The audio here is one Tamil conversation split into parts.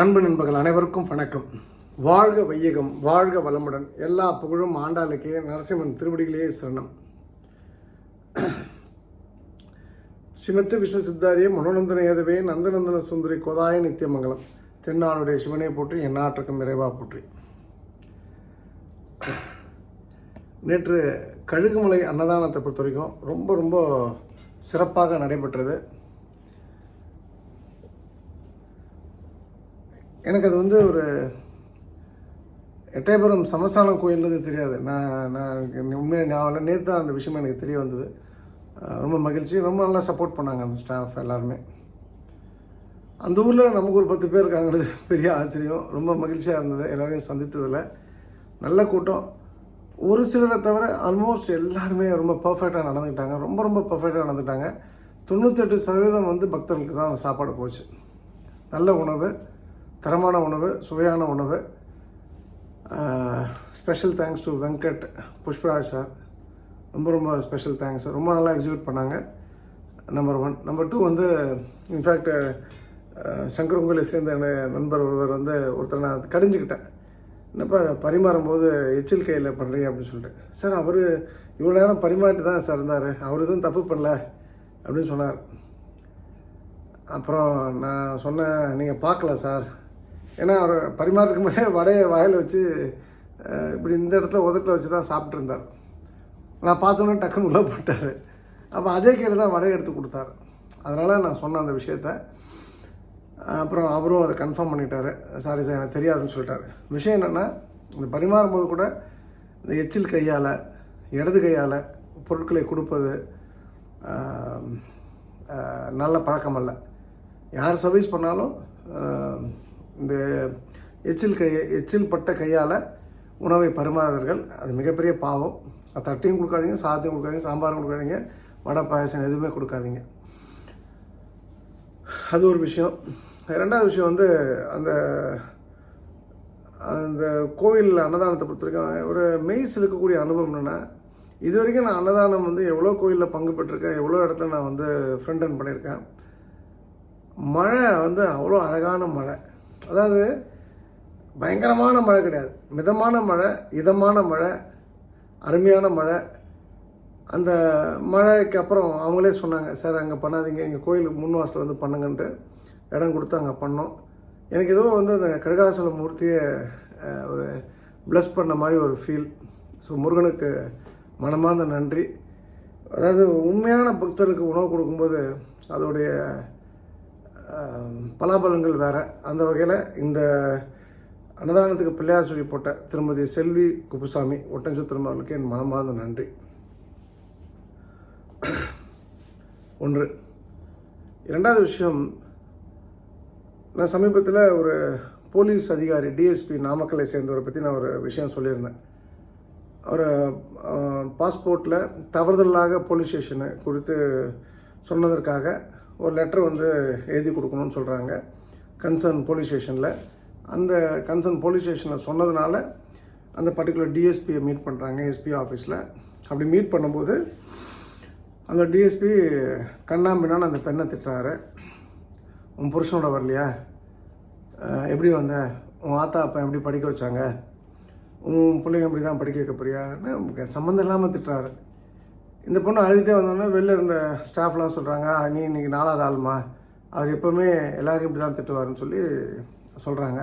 அன்பு நண்பர்கள் அனைவருக்கும் வணக்கம். வாழ்க வையகம் வாழ்க வளமுடன். எல்லா புகழும் ஆண்டாளுக்கே நரசிம்மன் திருவடிகளே சரணம். சிமத்து விஷ்ணு சித்தாரிய மனோநந்தன ஏதவே நந்தநந்தன சுந்தரி கோதாய நித்தியமங்கலம். தென்னாளுடைய சிவனை போற்றி எந்நாட்டுக்கும் நிறைவா போற்றி. நேற்று கழுகுமலை அன்னதானத்தை பொறுத்த வரைக்கும் ரொம்ப ரொம்ப சிறப்பாக நடைபெற்றது. எனக்கு அது வந்து ஒரு எட்டயபுரம் சமஸ்தானம் கோயில்ன்றது தெரியாது. நான் நான் உண்மையாக ஞாபகம் நேற்று தான் அந்த விஷயம் எனக்கு தெரிய வந்தது. ரொம்ப மகிழ்ச்சி. ரொம்ப நல்லா சப்போர்ட் பண்ணாங்க அந்த ஸ்டாஃப் எல்லாருமே. அந்த ஊரில் நமக்கு ஒரு பத்து பேர் இருக்காங்கிறது பெரிய ஆச்சரியம். ரொம்ப மகிழ்ச்சியாக இருந்தது. எல்லோரையும் சந்தித்ததில் நல்ல கூட்டம். ஒரு சிலரை தவிர ஆல்மோஸ்ட் எல்லாருமே ரொம்ப பர்ஃபெக்டாக நடந்துக்கிட்டாங்க. ரொம்ப ரொம்ப பர்ஃபெக்டாக நடந்துட்டாங்க தொண்ணூத்தெட்டு சதவீதம் வந்து பக்தர்களுக்கு தான் அந்த சாப்பாடு போச்சு. நல்ல உணவு. தரமான உணவு சுவையான உணவு. Special thanks to Venkat Pushparaj sir ரொம்ப ரொம்ப ஸ்பெஷல் தேங்க்ஸ் சார் ரொம்ப நல்லா எக்ஸிக்யூட் பண்ணாங்க. நம்பர் ஒன் நம்பர் டூ வந்து இன்ஃபேக்ட் சங்கரங்குலை சேர்ந்த நண்பர் ஒருவர் வந்து ஒருத்தர் நான் கடிஞ்சுக்கிட்டேன். என்னப்பா பரிமாறும் போது எச்சில் கையில் பண்ணுறீங்க அப்படின்னு சொல்லிட்டு. சார் அவர் இவ்வளோ நேரம் பரிமாறிட்டு தான் சார் இருந்தார். அவர் எதுவும் தப்பு பண்ணல அப்படின்னு சொன்னார். அப்புறம் நான் சொன்னேன் நீங்கள் பார்க்கல சார் ஏன்னா அவர் பரிமாறிக்கும் போதே வடையை வாயில் வச்சு இப்படி இந்த இடத்துல உதட்டில் வச்சு தான் சாப்பிட்ருந்தார் நான் பார்த்தோன்னே டக்குன்னு உள்ளே போட்டார் அப்போ அதே கையில் தான் வடையை எடுத்து கொடுத்தாரு. அதனால் நான் சொன்ன அந்த விஷயத்த அப்புறம் அவரும் அதை கன்ஃபார்ம் பண்ணிட்டாரு. சாரி சார் எனக்கு தெரியாதுன்னு சொல்லிட்டாரு. விஷயம் என்னென்னா இந்த பரிமாறும்போது கூட இந்த எச்சில் கையால் இடது கையால் பொருட்களை கொடுப்பது நல்ல பழக்கம் அல்ல. யார் சர்வீஸ் பண்ணாலும் இந்த எச்சில் கை எச்சில் பட்ட கையால் உணவை பரிமாறுதல்கள். அது மிகப்பெரிய பாவம். அது தட்டையும் கொடுக்காதீங்க சாதத்தையும் கொடுக்காதீங்க சாம்பாரும் கொடுக்காதீங்க வடை பாயசம் எதுவுமே கொடுக்காதீங்க. அது ஒரு விஷயம். ரெண்டாவது விஷயம் வந்து அந்த அந்த கோவில் அன்னதானத்தை பொறுத்திருக்கேன் ஒரு மெய் சிலுக்கக்கூடிய அனுபவம் என்னென்னா இது வரைக்கும் நான் அன்னதானம் வந்து எவ்வளோ கோயிலில் பங்கு பெற்றிருக்கேன் எவ்வளோ இடத்துல நான் வந்து ஃப்ரெண்ட் அன் பண்ணியிருக்கேன். மழை வந்து அவ்வளோ அழகான மழை. அதாவது பயங்கரமான மழை கிடையாது. மிதமான மழை இதமான மழை அருமையான மழை. அந்த மழைக்கு அப்புறம் அவங்களே சொன்னாங்க சார் அங்கே பண்ணாதீங்க. எங்கள் கோயிலுக்கு முன் வாசல் வந்து பண்ணுங்கன்ட்டு இடம் கொடுத்து அங்கே பண்ணோம். எனக்கு ஏதோ வந்து அந்த கடுகாசல மூர்த்தியை ஒரு ப்ளஸ் பண்ண மாதிரி ஒரு ஃபீல் ஸோ முருகனுக்கு மனமார்ந்த நன்றி. அதாவது உண்மையான பக்தருக்கு உணவு கொடுக்கும்போது அதோடைய பலாபலங்கள் வேறு. அந்த வகையில் இந்த அன்னதானத்துக்கு பிள்ளையார் சொல்லி போட்ட திருமதி செல்வி குப்புசாமி ஒட்டஞ்சத்திரம் அவர்களுக்கு என் மனமார்ந்த நன்றி. ஒன்று. இரண்டாவது விஷயம் நான் சமீபத்தில் ஒரு போலீஸ் அதிகாரி டிஎஸ்பி நாமக்கலை சேர்ந்தவரை பற்றி நான் ஒரு விஷயம் சொல்லியிருந்தேன். அவர் பாஸ்போர்ட்டில் தவறுதலாக போலீஸ் ஸ்டேஷனை குறித்து சொன்னதற்காக ஒரு லெட்டர் வந்து எழுதி கொடுக்கணும்னு சொல்கிறாங்க கன்சர்ன் போலீஸ் ஸ்டேஷனில் அந்த கன்சர்ன் போலீஸ் ஸ்டேஷனில் சொன்னதுனால அந்த பர்டிகுலர் டிஎஸ்பியை மீட் பண்ணுறாங்க எஸ்பி ஆஃபீஸில் அப்படி மீட் பண்ணும்போது அந்த டிஎஸ்பி கண்ணாம்பினான்னு அந்த பெண்ணை திட்டுறாரு. உன் புருஷனோட வரலையா? எப்படி வந்த? உன் ஆத்தா அப்பா எப்படி படிக்க வச்சாங்க? உன் பிள்ளைங்க எப்படி தான் படிக்க வைக்க போறியான்னு சம்மந்தம் இல்லாமல் திட்டுறாரு. இந்த பொண்ணு அழுதுகிட்டே வந்தோடனே வெளில இருந்த ஸ்டாஃப்லாம் சொல்கிறாங்க நீ இன்னைக்கு நாலாவது ஆளுமா அவர் எப்போவுமே எல்லாரையும் இப்படி தான் திட்டுவாருன்னு சொல்லி சொல்கிறாங்க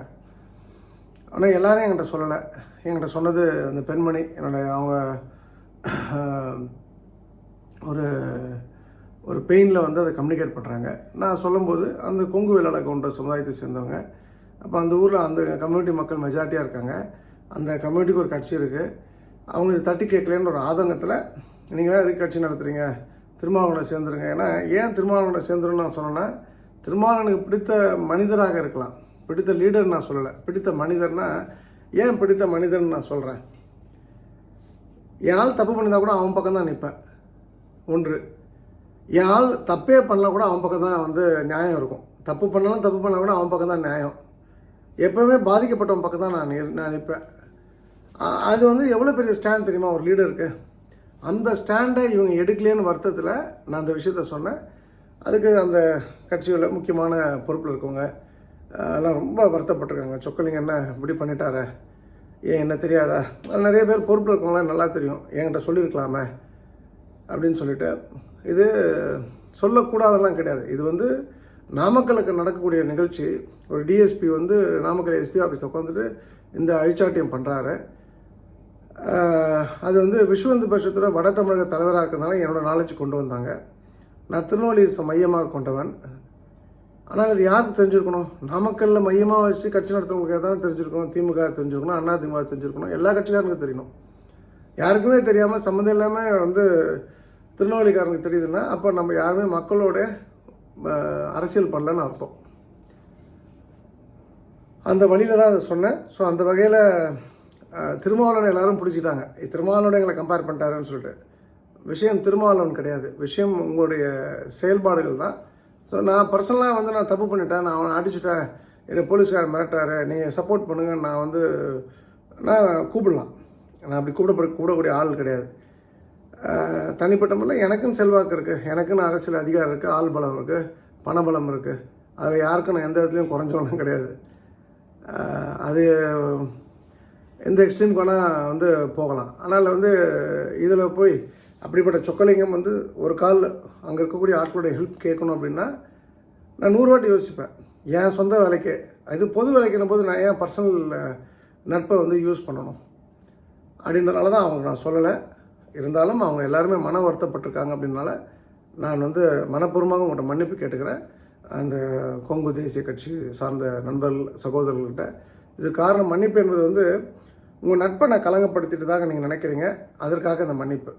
ஆனால் எல்லோரும் என்கிட்ட சொல்லலை. என்கிட்ட சொன்னது அந்த பெண்மணி என்னோடய அவங்க ஒரு ஒரு பெயினில் வந்து அதை கம்யூனிகேட் பண்ணுறாங்க நான் சொல்லும்போது அந்த கொங்கு வேளாள கவுண்டர் சமுதாயத்தை சேர்ந்தவங்க. அப்போ அந்த ஊரில் அந்த கம்யூனிட்டி மக்கள் மெஜாரிட்டியாக இருக்காங்க. அந்த கம்யூனிட்டிக்கு ஒரு கட்சி இருக்குது அவங்க இதை தட்டி கேட்கலன்னு ஒரு ஆதங்கத்தில் நீங்கள் எதுக்கு கட்சி நடத்துகிறீங்க திருமாவளவனை சேர்ந்துருங்க. ஏன்னா ஏன் திருமாவளவனை சேர்ந்துருன்னு நான் சொன்னேன்னா திருமாவளவனுக்கு பிடித்த மனிதராக இருக்கலாம். பிடித்த லீடர் நான் சொல்லலை. பிடித்த மனிதர்னா ஏன் பிடித்த மனிதர்னு நான் சொல்கிறேன் என் ஆள் தப்பு பண்ணியிருந்தா கூட அவன் பக்கம் தான் நிற்பேன். ஒன்று என் ஆள் தப்பே பண்ணலாம் கூட அவன் பக்கம் தான் வந்து நியாயம் இருக்கும். தப்பு பண்ணாலும் தப்பு பண்ணால் கூட அவன் பக்கம் தான் நியாயம். எப்போவுமே பாதிக்கப்பட்டவன் பக்கம் தான் நான் நான் நிற்பேன். அது வந்து எவ்வளோ பெரிய ஸ்டாண்ட் தெரியுமா? ஒரு லீடருக்கு அந்த ஸ்டாண்டை இவங்க எடுக்கலைன்னு வருத்தத்தில் நான் அந்த விஷயத்த சொன்னேன். அதுக்கு அந்த கட்சியில் முக்கியமான பொறுப்பில் இருக்கவங்க எல்லாம் ரொம்ப வருத்தப்பட்டிருக்காங்க. சொக்கலிங்க என்ன இப்படி பண்ணிட்டாரே? ஏன் என்ன தெரியாதா? அது நிறைய பேர் பொறுப்பில் இருக்கவங்களாம் நல்லா தெரியும். என்கிட்ட சொல்லியிருக்கலாமே அப்படின்னு சொல்லிட்டு இது சொல்லக்கூடாதெல்லாம் கிடையாது. இது வந்து நாமக்கலுக்கு நடக்கக்கூடிய நிகழ்ச்சி. ஒரு டிஎஸ்பி வந்து நாமக்கல் எஸ்பி ஆஃபீஸில் உட்காந்துட்டு இந்த அழிச்சாட்டியம் பண்ணுறாரு அது வந்து விஸ்வந்து பட்சத்தில் வட தமிழக தலைவராக இருக்கிறதுனால என்னோட நாலேஜ் கொண்டு வந்தாங்க. நான் திருநெல்வேலி மையமாக கொண்டவன். ஆனால் அது யாருக்கு தெரிஞ்சிருக்கணும்? நாமக்கல்லில் மையமாக வச்சு கட்சி நடத்துறவங்களுக்கு தான் தெரிஞ்சிருக்கணும். திமுக தெரிஞ்சிருக்கணும் அண்ணா திமுக தெரிஞ்சிருக்கணும். எல்லா கட்சிக்காரனுக்கும் தெரியணும். யாருக்குமே தெரியாமல் சம்மந்தம் இல்லாமல் வந்து திருநெல்வேலிக்காரனுக்கு தெரியுதுன்னா அப்போ நம்ம யாருமே மக்களோட அரசியல் பண்ணலன்னு அர்த்தம். அந்த வழியில் தான் அதை சொன்னேன். ஸோ அந்த வகையில் திருமாவளவனை எல்லாரும் பிடிச்சிட்டாங்க திருமாவளவன் எங்களை கம்பேர் பண்ணிட்டாருன்னு சொல்லிட்டு. விஷயம் திருமாவளவன் கிடையாது. விஷயம் உங்களுடைய செயல்பாடுகள் தான். ஸோ நான் பர்சனலாக வந்து நான் தப்பு பண்ணிட்டேன். நான் அவனை அடிச்சுட்டேன். என்னை போலீஸ்காரன் மிரட்டாரு நீங்கள் சப்போர்ட் பண்ணுங்க. நான் வந்து நான் கூப்பிடலாம். நான் அப்படி கூப்பிட கூடக்கூடிய ஆள் கிடையாது. தனிப்பட்ட முறையில் எனக்கும் செல்வாக்கு இருக்குது எனக்குன்னு அரசியல் அதிகாரம் இருக்குது ஆள் பலம் இருக்குது பணபலம் இருக்குது அதில் யாருக்கும் நான் எந்த இடத்துலையும் குறைஞ்சவனும் கிடையாது. அது எந்த எக்ஸ்ட்ரீம் வேணால் வந்து போகலாம். ஆனால் வந்து இதில் போய் அப்படிப்பட்ட சொக்கலிங்கம் வந்து ஒரு கால் அங்கே இருக்கக்கூடிய ஆட்களுடைய ஹெல்ப் கேட்கணும் அப்படின்னா நான் நூறு வாட்டி யோசிப்பேன். என் சொந்த வேலைக்கு இது பொது வேலைக்குன்னும் போது நான் ஏன் பர்சனல் நட்பை வந்து யூஸ் பண்ணணும். அப்படின்றனால தான் அவங்க நான் சொல்லலை. இருந்தாலும் அவங்க எல்லாருமே மன வருத்தப்பட்டிருக்காங்க அப்படின்னால நான் வந்து மனப்பூர்வமாக உங்கள்கிட்ட மன்னிப்பு கேட்டுக்கிறேன். அந்த கொங்கு தேசிய கட்சி சார்ந்த நண்பர்கள் சகோதரர்கள்கிட்ட. இது காரணம் மன்னிப்பு என்பது வந்து உங்கள் நட்பை நான் கலங்கப்படுத்திட்டதாக நீங்கள் நினைக்கிறீங்க அதற்காக இந்த மன்னிப்பு.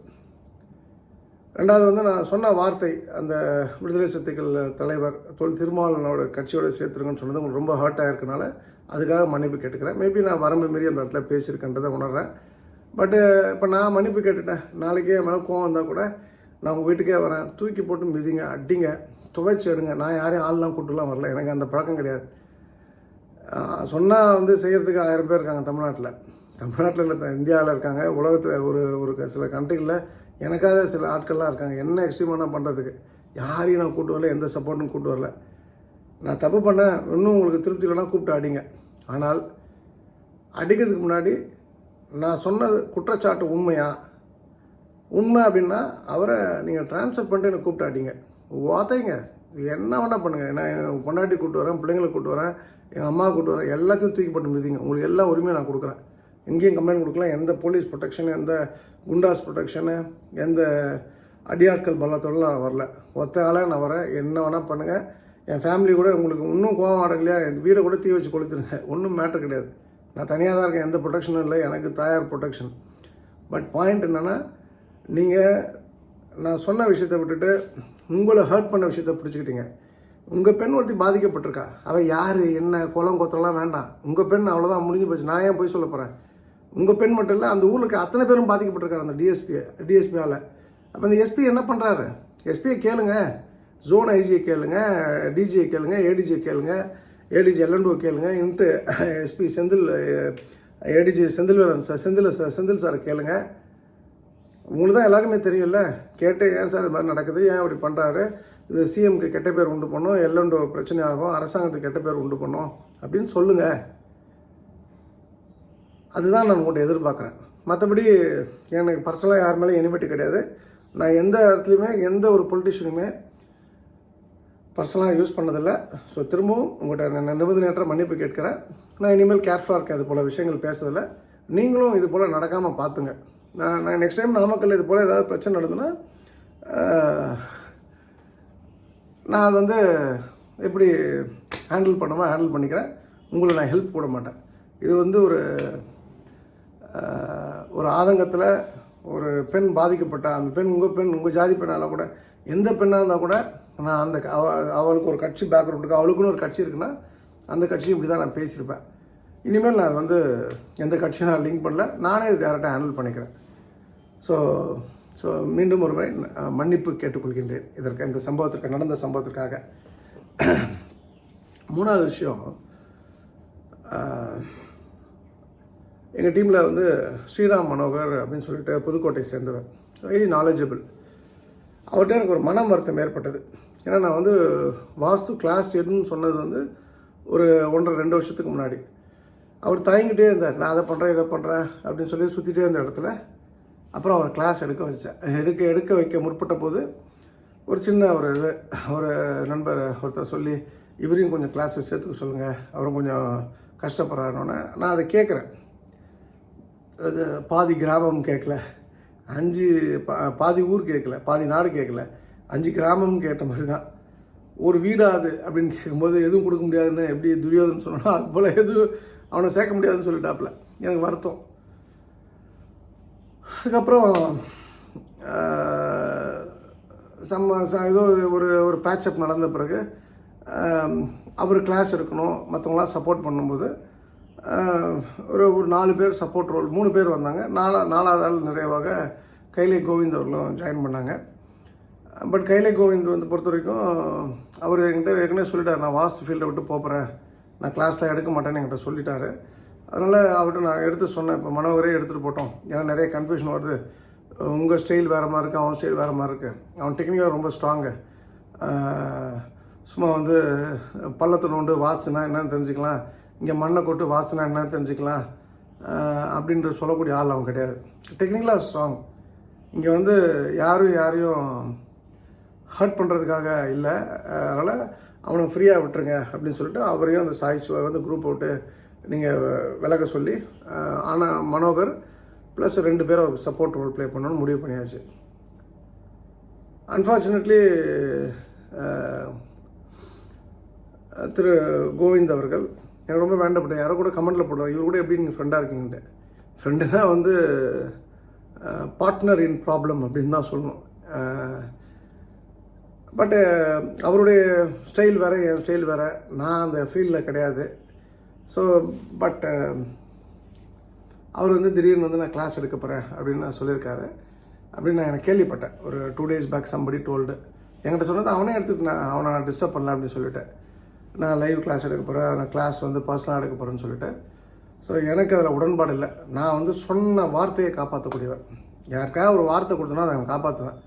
ரெண்டாவது வந்து நான் சொன்ன வார்த்தை அந்த விடுதலை சக்திகள் தலைவர் தொல் திருமாவளவனோட கட்சியோட சேர்த்துருங்கன்னு சொன்னது உங்களுக்கு ரொம்ப ஹர்ட் ஆகிருக்கனால அதுக்காக மன்னிப்பு கேட்டுக்கிறேன். மேபி நான் வரம்பு மீறி அந்த இடத்துல பேசியிருக்கேன்றதை உணர்றேன். பட்டு இப்போ நான் மன்னிப்பு கேட்டுட்டேன். நாளைக்கே மேலே கோவம் வந்தால் கூட நான் உங்கள் வீட்டுக்கே வரேன். தூக்கி போட்டு மிதிங்க அடிங்க துவைச்சி எடுங்க. நான் யாரையும் ஆள்லாம் கூட்டுலாம் வரல. எனக்கு அந்த பழக்கம் கிடையாது. சொன்னால் வந்து செய்கிறதுக்கு ஆயிரம் பேர் இருக்காங்க தமிழ்நாட்டில். தமிழ்நாட்டில் இல்லை இந்தியாவில் இருக்காங்க. உலகத்தில் ஒரு ஒரு சில கண்ட்ரிகளில் எனக்காக சில ஆட்கள்லாம் இருக்காங்க. என்ன எக்ஸ்ட்ரீமான பண்ணுறதுக்கு யாரையும் நான் கூட்டு வரல எந்த சப்போர்ட்டும் கூட்டு வரல. நான் தப்பு பண்ணேன் இன்னும் உங்களுக்கு திருப்தி இல்லைனா கூப்பிட்டு அடிங்க. ஆனால் அடிக்கிறதுக்கு முன்னாடி நான் சொன்னது குற்றச்சாட்டு உண்மையா? உண்மை அப்படின்னா அவரை நீங்கள் ட்ரான்ஸ்ஃபர் பண்ணிட்டு எனக்கு கூப்பிட்டு அடிங்க. உதைங்க என்ன வேணால் பண்ணுங்கள் நான் என் பொண்டாட்டி கூப்பிட்டு வரேன் பிள்ளைங்களை கூப்பிட்டு வரேன் எங்கள் அம்மா கூப்பிட்டு வரேன் எல்லாத்தையும் தூக்கி போட்டு மிதிங்க. உங்களுக்கு எல்லா உரிமையும் நான் கொடுக்குறேன். எங்கேயும் கம்ப்ளைண்ட் கொடுக்கலாம் எந்த போலீஸ் ப்ரொடெக்ஷனு எந்த குண்டாஸ் ப்ரொடெக்ஷனு எந்த அடியாட்கள் பலத்தோடு நான் வரல. ஒத்த ஆளாக நான் வரேன். என்ன வேணால் பண்ணுங்கள் என் ஃபேமிலி கூட உங்களுக்கு இன்னும் கோவம் ஆடலையா என் வீடை கூட தீ வச்சு கொளுத்துருங்க. ஒன்றும் மேட்டர் கிடையாது. நான் தனியாக தான் இருக்கேன். எந்த ப்ரொடெக்ஷனும் இல்லை. எனக்கு தாயார் ப்ரொடெக்ஷன் பட் பாயிண்ட் என்னென்னா நீங்கள் நான் சொன்ன விஷயத்தை விட்டுட்டு உங்களை ஹர்ட் பண்ண விஷயத்தை பிடிச்சிக்கிட்டீங்க. உங்கள் பெண் ஒருத்தி பாதிக்கப்பட்டிருக்கா. அவள் யார்? என்ன? குளம் கொத்தலாம் வேண்டாம். உங்கள் பெண் அவ்வளோதான் முடிஞ்சு போச்சு. நான் ஏன் போய் சொல்ல போகிறேன் உங்கள் பெண் மட்டும் இல்லை அந்த ஊருக்கு அத்தனை பேரும் பாதிக்கப்பட்டிருக்காரு அந்த டிஎஸ்பியை டிஎஸ்பியால் அப்போ இந்த எஸ்பி என்ன பண்ணுறாரு எஸ்பியை கேளுங்க. ஜோன் ஐஜியை கேளுங்க டிஜியை கேளுங்க ஏடிஜியை கேளுங்க ஏடிஜி எல்என்டோ கேளுங்க into SP Senthil ADG Senthilvelan sir Senthil sir Senthil sir கேளுங்க. உங்களுக்கு தான் எல்லாருக்குமே தெரியும்ல கேட்டு ஏன் சார் இது மாதிரி நடக்குது ஏன் இப்படி பண்ணுறாரு இது சிஎம்க்கு கெட்ட பேர் உண்டு பண்ணும் எல்என்டோ பிரச்சனை ஆகும் அரசாங்கத்துக்கு கெட்ட பேர் உண்டு பண்ணும் அப்படின்னு சொல்லுங்கள் அதுதான் நான் உங்கள்கிட்ட எதிர்பார்க்குறேன். மற்றபடி எனக்கு பர்சனலாக யார் மேலேயும் எனிபட்டி கிடையாது. நான் எந்த இடத்துலையுமே எந்த ஒரு பொலிட்டிஷியனுமே பர்சனலாக யூஸ் பண்ணதில்லை. ஸோ திரும்பவும் உங்கள்கிட்ட நான் நிபந்தனையற்ற மன்னிப்பு கேட்குறேன். நான் இனிமேல் கேர்ஃபுல்லாக இருக்கேன் இது போல் விஷயங்கள் பேசுறதில்ல நீங்களும் இது போல் நடக்காமல் பார்த்துங்க நான் நான் நெக்ஸ்ட் டைம் நாமக்கல் இது போல் ஏதாவது பிரச்சனை நடந்துன்னா நான் அது வந்து எப்படி ஹேண்டில் பண்ணுவேன் ஹேண்டில் பண்ணிக்கிறேன். உங்களை நான் ஹெல்ப் கூட மாட்டேன். இது வந்து ஒரு ஒரு ஆதங்கத்தில் ஒரு பெண் பாதிக்கப்பட்ட அந்த பெண் உங்கள் பெண் உங்கள் ஜாதி பெண்ணால் கூட எந்த பெண்ணாக இருந்தால் கூட நான் அந்த அவளுக்கு ஒரு கட்சி பேக்ரவுண்ட் இருக்குது அவளுக்குன்னு ஒரு கட்சி இருக்குன்னா அந்த கட்சியும் இப்படி தான் நான் பேசியிருப்பேன். இனிமேல் நான் வந்து எந்த கட்சியும் நான் லிங்க் பண்ணல நானே டேரெக்டாக ஹேண்டில் பண்ணிக்கிறேன். ஸோ ஸோ மீண்டும் ஒரு முறை மன்னிப்பு கேட்டுக்கொள்கின்றேன். இதற்கு இந்த சம்பவத்திற்கு நடந்த சம்பவத்திற்காக. மூணாவது விஷயம் எங்கள் டீமில் வந்து ஸ்ரீராம் மனோகர் அப்படின்னு சொல்லிட்டு புதுக்கோட்டை சேர்ந்தவர். வெரி நாலேஜபிள் அவர்கிட்ட எனக்கு ஒரு மனம் வருத்தம் ஏற்பட்டது. ஏன்னா நான் வந்து வாஸ்து கிளாஸ் எடுன்னு சொன்னது வந்து ஒரு ஒன்றரை ரெண்டு வருஷத்துக்கு முன்னாடி. அவர் தயங்கிட்டே இருந்தார். நான் அதை பண்ணுறேன் இதை பண்ணுறேன் அப்படின்னு சொல்லி சுற்றிட்டே இருந்த இடத்துல அப்புறம் அவர் கிளாஸ் எடுக்க வச்சேன் எடுக்க எடுக்க வைக்க முற்பட்ட போது ஒரு சின்ன ஒரு இது ஒரு நண்பர் ஒருத்தர் சொல்லி இவரையும் கொஞ்சம் கிளாஸஸ் சேர்த்துக்க சொல்லுங்கள் அவரும் கொஞ்சம் கஷ்டப்படுறாருன்னொன்னே நான் அதை கேட்குறேன். பாதி கிராமம் கேட்கல. அஞ்சு பா பாதி ஊர் கேட்கல. பாதி நாடு கேட்கல. அஞ்சு கிராமம் கேட்ட மாதிரி தான் ஒரு வீடா அது அப்படின்னு கேட்கும்போது எதுவும் கொடுக்க முடியாதுன்னு எப்படி துரியோதன் சொன்னா அது போல் எதுவும் அவனை சேர்க்க முடியாதுன்னு சொல்லிட்டாப்புல. எனக்கு வருத்தம். அதுக்கப்புறம் சம்ம ச- ஏதோ ஒரு ஒரு பேட்சப் நடந்த பிறகு அவர் கிளாஸ் இருக்கணும். மற்றவங்களாம் சப்போர்ட் பண்ணும்போது ஒரு ஒரு நாலு பேர் சப்போர்ட் ரோல் மூணு பேர் வந்தாங்க. நாலா நாலாவது ஆள் நிறைவாக கைலை கோவிந்த் அவர்களும் ஜாயின் பண்ணாங்க. பட் கைலை கோவிந்த் வந்து பொறுத்த வரைக்கும் அவர் என்கிட்ட ஏற்கனவே சொல்லிட்டார். நான் வாஸ்து ஃபீல்டை விட்டு போகிறேன் நான் கிளாஸில் எடுக்க மாட்டேன்னு என்கிட்ட சொல்லிட்டாரு. அதனால் அவர்கிட்ட நான் எடுத்து சொன்னேன். இப்போ மனோகரே எடுத்துகிட்டு போட்டோம். ஏன்னா நிறைய கன்ஃபியூஷன் வருது. உங்கள் ஸ்டைல் வேறு மாதிரி இருக்குது அவன் ஸ்டைல் வேறு மாதிரி இருக்குது அவன் டெக்னிக்காக ரொம்ப ஸ்ட்ராங்கு சும்மா வந்து பள்ளத்தை நோண்டு வாசுனா என்னன்னு தெரிஞ்சுக்கலாம். இங்கே மண்ணை கொட்டு வாசனை என்ன தெரிஞ்சுக்கலாம். அப்படின்ற சொல்லக்கூடிய ஆள் அவன் கிடையாது. டெக்னிக்கலாக ஸ்ட்ராங் இங்கே வந்து யாரும் யாரையும் ஹர்ட் பண்ணுறதுக்காக இல்லை. அதனால் அவனை ஃப்ரீயாக விட்டுருங்க அப்படின்னு சொல்லிட்டு அவரையும் அந்த சாய் சிவா வந்து குரூப் விட்டு நீங்கள் விலக சொல்லி ஆனால் மனோகர் ப்ளஸ் ரெண்டு பேரும் அவருக்கு சப்போர்ட் ரோல் ப்ளே பண்ணணும்னு முடிவு பண்ணியாச்சு. அன்ஃபார்ச்சுனேட்லி திரு கோவிந்த் அவர்கள் எனக்கு ரொம்ப வேண்டப்பட்ட யாரோ கூட கமெண்ட்டில் போடுவாங்க. இவர் கூட எப்படி நீங்கள் ஃப்ரெண்டாக இருக்கீங்கன்ட்டு. ஃப்ரெண்டுனா வந்து பார்ட்னர் இன் ப்ராப்ளம் அப்படின்னு தான் சொல்லணும். பட்டு அவருடைய ஸ்டைல் வேறு என் ஸ்டைல் வேறு. நான் அந்த ஃபீல்டில் கிடையாது. ஸோ பட் அவர் வந்து திடீர்னு வந்து நான் கிளாஸ் எடுக்க போகிறேன் அப்படின்னு நான் சொல்லியிருக்காரு. அப்படின்னு நான் எனக்கு கேள்விப்பட்டேன். ஒரு two days back somebody told என்கிட்ட சொன்னது அவனே எடுத்துட்டு நான் அவனை நான் டிஸ்டர்ப் பண்ணல அப்படின்னு சொல்லிட்டேன் நான் லைவ் கிளாஸ் எடுக்க போகிறேன் நான் கிளாஸ் வந்து பர்சனலாக எடுக்க போகிறேன்னு சொல்லிட்டு. ஸோ எனக்கு அதில் உடன்பாடு இல்லை. நான் வந்து சொன்ன வார்த்தையை காப்பாற்றக்கூடியவன் யாருக்காவது ஒரு வார்த்தை கொடுத்தனா அதை நான் காப்பாற்றுவேன்